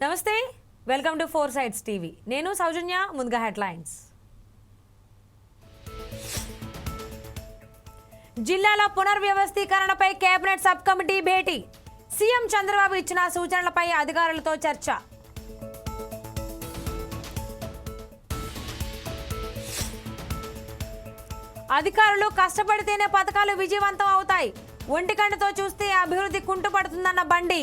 నమస్తే welcome to four sides TV. నేను సౌజన్య ముందుగా హెడ్లైన్స్. జిల్లాల పునర్వ్యవస్థీకరణపై కేబినెట్ సబ్ కమిటీ భేటీ. సీఎం చంద్రబాబు ఇచ్చిన సూచనలపై అధికారులతో చర్చ. అధికారులు కష్టపడితేనే పథకాలు విజయవంతం అవుతాయి. ఒంటికంటతో చూస్తే అభివృద్ధి కుంటుపడుతుందన్న బండి.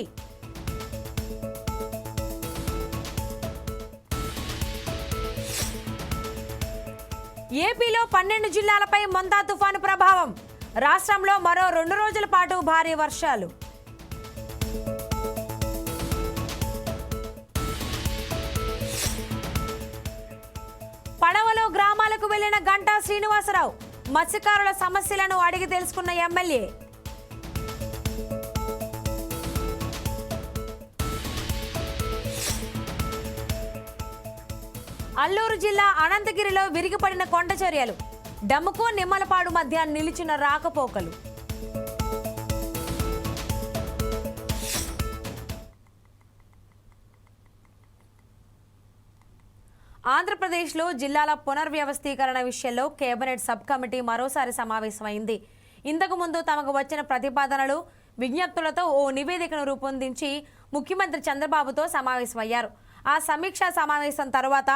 ఏపీలో పన్నెండు జిల్లాలపై మొంతా తుఫాను ప్రభావం. రాష్ట్రంలో మరో రెండు రోజుల పాటు భారీ వర్షాలు. పడవలో గ్రామాలకు వెళ్ళిన గంటా శ్రీనివాసరావు మత్స్యకారుల సమస్యలను అడిగి తెలుసుకున్న ఎమ్మెల్యే అల్లూరు జిల్లా అనంతగిరిలో విరిగిపడిన కొండ చర్యలు. డమ్ముకు నిమ్మలపాడు మధ్య నిలిచిన రాకపోకలు. ఆంధ్రప్రదేశ్లో జిల్లాల పునర్వ్యవస్థీకరణ విషయంలో కేబినెట్ సబ్ కమిటీ మరోసారి సమావేశమైంది. ఇంతకు ముందు తమకు వచ్చిన ప్రతిపాదనలు విజ్ఞప్తులతో ఓ నివేదికను రూపొందించి ముఖ్యమంత్రి చంద్రబాబుతో సమావేశమయ్యారు. ఆ సమీక్షా సమావేశం తర్వాత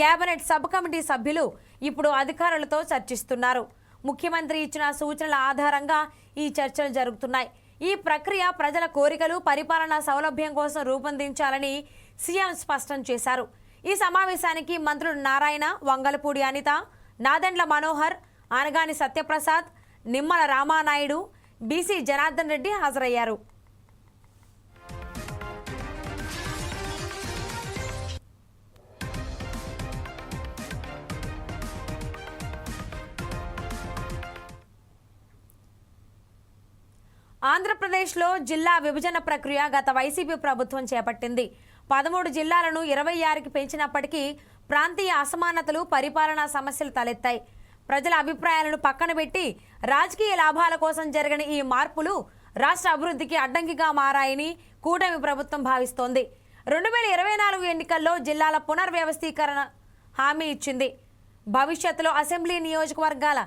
కేబినెట్ సబ్ కమిటీ సభ్యులు ఇప్పుడు అధికారులతో చర్చిస్తున్నారు. ముఖ్యమంత్రి ఇచ్చిన సూచనల ఆధారంగా ఈ చర్చలు జరుగుతున్నాయి. ఈ ప్రక్రియ ప్రజల కోరికలు పరిపాలనా సౌలభ్యం కోసం రూపొందించాలని సీఎం స్పష్టం చేశారు. ఈ సమావేశానికి మంత్రులు నారాయణ వంగలపూడి అనిత నాదెండ్ల మనోహర్ ఆనగాని సత్యప్రసాద్ నిమ్మల రామానాయుడు బీసీ జనార్దన్ రెడ్డి హాజరయ్యారు. ఆంధ్రప్రదేశ్లో జిల్లా విభజన ప్రక్రియ గత వైసీపీ ప్రభుత్వం చేపట్టింది. పదమూడు జిల్లాలను ఇరవై ఆరుకి పెంచినప్పటికీ ప్రాంతీయ అసమానతలు పరిపాలనా సమస్యలు తలెత్తాయి. ప్రజల అభిప్రాయాలను పక్కన పెట్టి రాజకీయ లాభాల కోసం జరిగిన ఈ మార్పులు రాష్ట్ర అభివృద్ధికి అడ్డంకిగా మారాయని కూటమి ప్రభుత్వం భావిస్తోంది. రెండు వేల ఇరవై నాలుగు ఎన్నికల్లో జిల్లాల పునర్వ్యవస్థీకరణ హామీ ఇచ్చింది. భవిష్యత్తులో అసెంబ్లీ నియోజకవర్గాల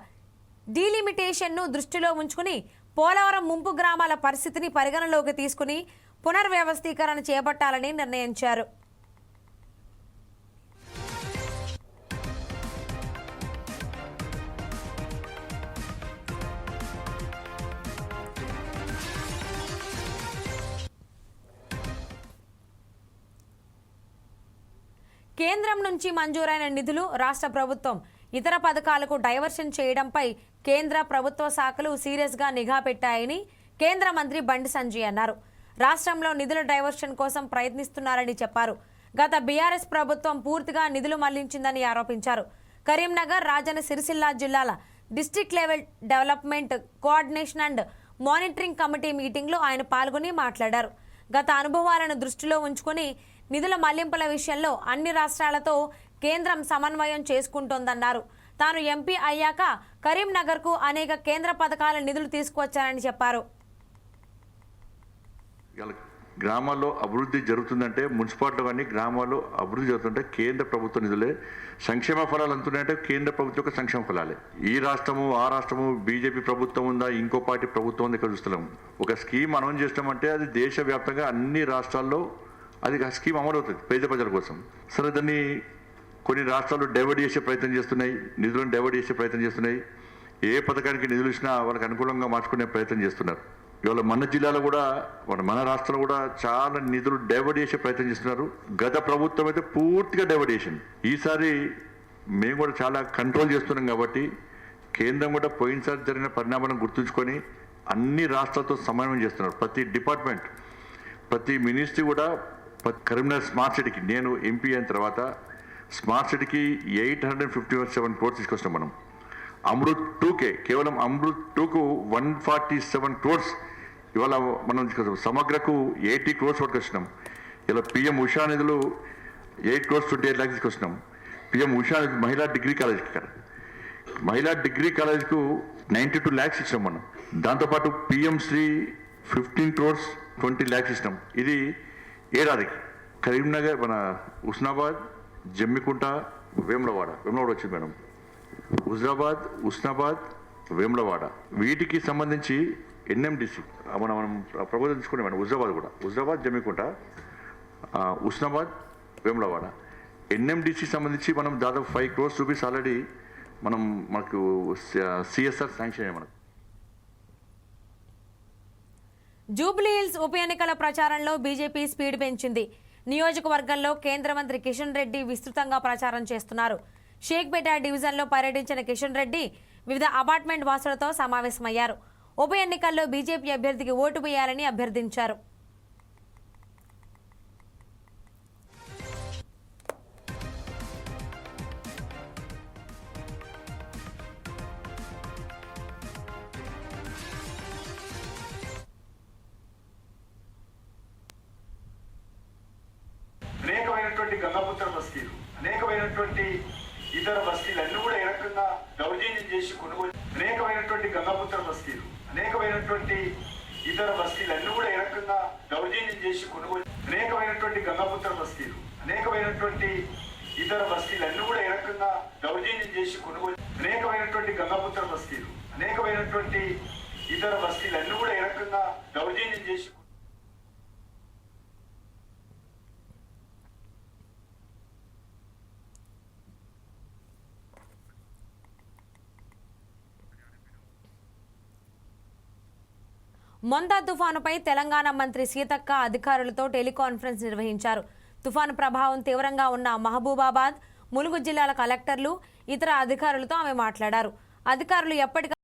డీలిమిటేషన్ను దృష్టిలో ఉంచుకుని పోలవరం ముంపు గ్రామాల పరిస్థితిని పరిగణలోకి తీసుకుని పునర్వ్యవస్థీకరణ చేపట్టాలని నిర్ణయించారు. కేంద్రం నుంచి మంజూరైన నిధులు రాష్ట్ర ప్రభుత్వం ఇతర పథకాలకు డైవర్షన్ చేయడంపై కేంద్ర ప్రభుత్వ శాఖలు సీరియస్గా నిఘా పెట్టాయని కేంద్ర మంత్రి బండి సంజయ్ అన్నారు. రాష్ట్రంలో నిధుల డైవర్షన్ కోసం ప్రయత్నిస్తున్నారని చెప్పారు. గత బీఆర్ఎస్ ప్రభుత్వం పూర్తిగా నిధులు మళ్ళించిందని ఆరోపించారు. కరీంనగర్ రాజన్న సిరిసిల్ల జిల్లాల district level development coordination and monitoring committee మీటింగ్లో ఆయన పాల్గొని మాట్లాడారు. గత అనుభవాలను దృష్టిలో ఉంచుకొని నిధుల మళ్ళింపుల విషయంలో అన్ని రాష్ట్రాలతో కేంద్రం సమన్వయం చేసుకుంటోందన్నారు. తాను ఎంపీ అయ్యాక కరీంనగర్కు అనేక కేంద్ర పథకాల నిధులు తీసుకువచ్చారని చెప్పారు. గ్రామాల్లో అభివృద్ధి జరుగుతుందంటే మున్సిపాలిటీ కానీ గ్రామాల్లో అభివృద్ధి జరుగుతుంటే కేంద్ర ప్రభుత్వ నిధులే. సంక్షేమ ఫలాలు అంటున్నాయంటే కేంద్ర ప్రభుత్వం యొక్క సంక్షేమ ఫలాలే. ఈ రాష్ట్రము ఆ రాష్ట్రము బీజేపీ ప్రభుత్వం ఉందా ఇంకో పార్టీ ప్రభుత్వం ఉంది ఇక్కడ చూస్తున్నాము ఒక స్కీమ్ అనౌన్స్ చేస్తామంటే అది దేశవ్యాప్తంగా అన్ని రాష్ట్రాల్లో అది ఆ స్కీమ్ అమలు అవుతుంది పేద ప్రజల కోసం. సరే దాన్ని కొన్ని రాష్ట్రాలు డైవర్ట్ చేసే ప్రయత్నం చేస్తున్నాయి నిధులను డైవర్ట్ చేసే ప్రయత్నం చేస్తున్నాయి. ఏ పథకానికి నిధులు ఇచ్చినా వాళ్ళకి అనుకూలంగా మార్చుకునే ప్రయత్నం చేస్తున్నారు. ఇవాళ మన జిల్లాలో కూడా మన మన రాష్ట్రంలో కూడా చాలా నిధులు డైవర్ట్ చేసే ప్రయత్నం చేస్తున్నారు. గత ప్రభుత్వం అయితే పూర్తిగా డైవర్ట్ చేసింది. ఈసారి మేము కూడా చాలా కంట్రోల్ చేస్తున్నాం కాబట్టి కేంద్రం కూడా పోయినసారి జరిగిన పరిణామాలను గుర్తుంచుకొని అన్ని రాష్ట్రాలతో సమన్వయం చేస్తున్నారు. ప్రతి డిపార్ట్మెంట్ ప్రతి మినిస్ట్రీ కూడా ప్రతి కరీంనగర్ స్మార్ట్ సిటీకి నేను ఎంపీ అయిన తర్వాత స్మార్ట్ సిటీకి eight hundred fifty seven crores తీసుకొస్తాం మనం. అమృత్ టూకే కేవలం అమృత్ టూకు వన్ ఫార్టీ సెవెన్ క్రోర్స్ ఇవాళ మనం తీసుకొస్తాం. సమగ్రకు ఎయిటీ క్రోర్స్ పట్టుకొచ్చినాం ఇలా పిఎం ఉషా నిధులు eight crores twenty eight lakhs తీసుకొచ్చినాం పిఎం ఉషా నిధులు మహిళా డిగ్రీ కాలేజ్కి ఇక్కడ. మహిళా డిగ్రీ కాలేజ్కు నైంటీ టూ ల్యాక్స్ ఇచ్చినాం మనం. దాంతోపాటు PM Shri fifteen crores twenty lakhs ఇచ్చినాం. ఇది ఏడాదికి. కరీంనగర్ మన ఉస్నాబాద్ జమ్మికుంట వేములవాడ. వేములవాడ వచ్చింది మేడం. హుజరాబాద్ ఉస్నాబాద్ వేములవాడ. వీటికి సంబంధించి ఎన్ఎండిసి మనం మనం ప్రపోజల్ తీసుకునే మేడం హుజరాబాద్ కూడా. హుజరాబాద్ జమ్మికుంట ఉస్నాబాద్ వేములవాడ. ఎన్ఎండిసి సంబంధించి మనం దాదాపు ఫైవ్ క్రోర్స్ రూపీస్ ఆల్రెడీ మనం మనకు సిఎస్ఆర్ శాంక్షన్ అయ్యాయి మనకు. జూబ్లీహిల్స్ ఉప ఎన్నికల ప్రచారంలో బీజేపీ స్పీడ్ పెంచింది. నియోజకవర్గంలో కేంద్ర మంత్రి కిషన్ రెడ్డి విస్తృతంగా ప్రచారం చేస్తున్నారు. షేక్పేట డివిజన్లో పర్యటించిన కిషన్ రెడ్డి వివిధ అపార్ట్మెంట్ వాసులతో సమావేశమయ్యారు. ఉప ఎన్నికల్లో బీజేపీ అభ్యర్థికి ఓటు వేయాలని అభ్యర్థించారు. అనేకమైనటువంటి గంగపుత్ర బస్తీలు అనేకమైనటువంటి ఇతర బస్తీలు అన్ని కూడా ఏ రకంగా దౌర్జన్యం చేసి కొనుగోలు అనేకమైనటువంటి గంగపుత్ర బస్తీలు అనేకమైనటువంటి ఇతర బస్తీలు అన్ని కూడా ఏ రకంగా దౌర్జన్యం చేసి కొనుగోలు అనేకమైనటువంటి గంగపుత్ర బస్తీలు అనేకమైనటువంటి ఇతర బస్తీలు అన్ని కూడా ఏ రకంగా దౌర్జన్యం చేసి కొనుగోలు అనేకమైనటువంటి గంగపుత్ర బస్తీలు అనేకమైనటువంటి ఇతర బస్తీలు అన్ని కూడా ఏ రకంగా దౌర్జన్యం చేసి మొందా తుఫానుపై తెలంగాణ మంత్రి సీతక్క అధికారులతో టెలికాన్ఫరెన్స్ నిర్వహించారు. తుఫాను ప్రభావం తీవ్రంగా ఉన్న మహబూబాబాద్ ములుగు జిల్లాల కలెక్టర్లు ఇతర అధికారులతో ఆమె మాట్లాడారు. అధికారులు ఎప్పటికీ